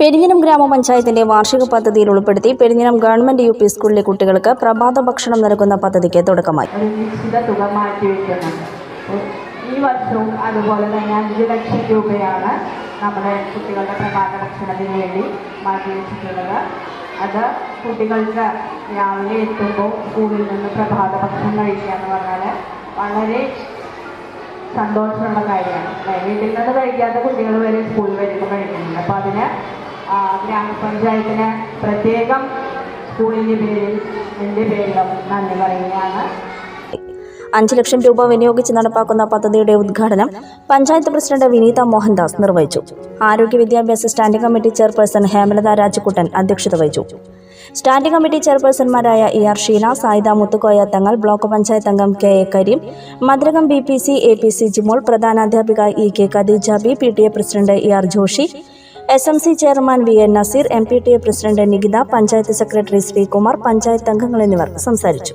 പെരിഞ്ഞനം ഗ്രാമപഞ്ചായത്തിന്റെ വാർഷിക പദ്ധതിയിൽ ഉൾപ്പെടുത്തി പെരിഞ്ഞനം ഗവൺമെന്റ് യു പി സ്കൂളിലെ കുട്ടികൾക്ക് പ്രഭാത ഭക്ഷണം നൽകുന്ന പദ്ധതിക്ക് തുടക്കമായി. ഈ വർഷവും അതുപോലെ തന്നെ അഞ്ച് ലക്ഷം രൂപയാണ് നമ്മുടെ കുട്ടികളുടെ പ്രഭാത ഭക്ഷണത്തിന് വേണ്ടി മാറ്റിവെച്ചിട്ടുള്ളത് അത് കുട്ടികൾക്ക് രാവിലെ എത്തുമ്പോൾ സ്കൂളിൽ നിന്ന് പ്രഭാത ഭക്ഷണം കഴിക്കുക എന്ന് പറഞ്ഞാൽ വളരെ സന്തോഷമുള്ള കാര്യമാണ്. വീട്ടിൽ നിന്ന് കഴിക്കാത്ത കുട്ടികൾ വരെ സ്കൂളിൽ വരുമ്പോൾ കഴിക്കുന്നുണ്ട്. അപ്പോൾ അതിന് ഗ്രാമപഞ്ചായത്തിന് പ്രത്യേകം സ്കൂളിന്റെ പേരിൽ എന്റെ പേരിലും നന്ദി പറയുകയാണ്. അഞ്ച് ലക്ഷം രൂപ വിനിയോഗിച്ച് നടപ്പാക്കുന്ന പദ്ധതിയുടെ ഉദ്ഘാടനം പഞ്ചായത്ത് പ്രസിഡന്റ് വിനീത മോഹൻദാസ് നിർവഹിച്ചു. ആരോഗ്യ വിദ്യാഭ്യാസ standing committee chairperson Hemalatha Rajakuttan അധ്യക്ഷത വഹിച്ചു. Standing committee ചെയർപേഴ്സൺമാരായ E R Sheena Saida Muthukoya Thangal block panchayat അംഗം K A Kareem മദ്രകം B P C A P C Jimol പ്രധാനാധ്യാപിക E K Khadeeja P T A president E R Joshy S M C chairman V N Naseer M P T A president Nikitha panchayat secretary Sreekumar panchayat അംഗങ്ങൾ എന്നിവർ സംസാരിച്ചു.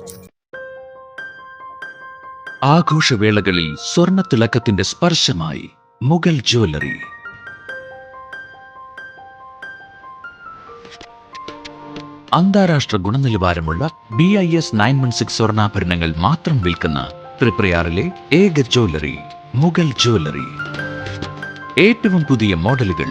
ആഘോഷവേളകളിൽ സ്വർണത്തിളക്കത്തിന്റെ സ്പർശമായി Mughal jewellery. അന്താരാഷ്ട്ര ഗുണനിലവാരമുള്ള B I S nine one six സ്വർണാഭരണങ്ങൾ മാത്രം വിൽക്കുന്ന ത്രിപ്രയാറിലെ ഏക ജ്വല്ലറി മുഗൾ ജ്വല്ലറി. ഏറ്റവും പുതിയ മോഡലുകൾ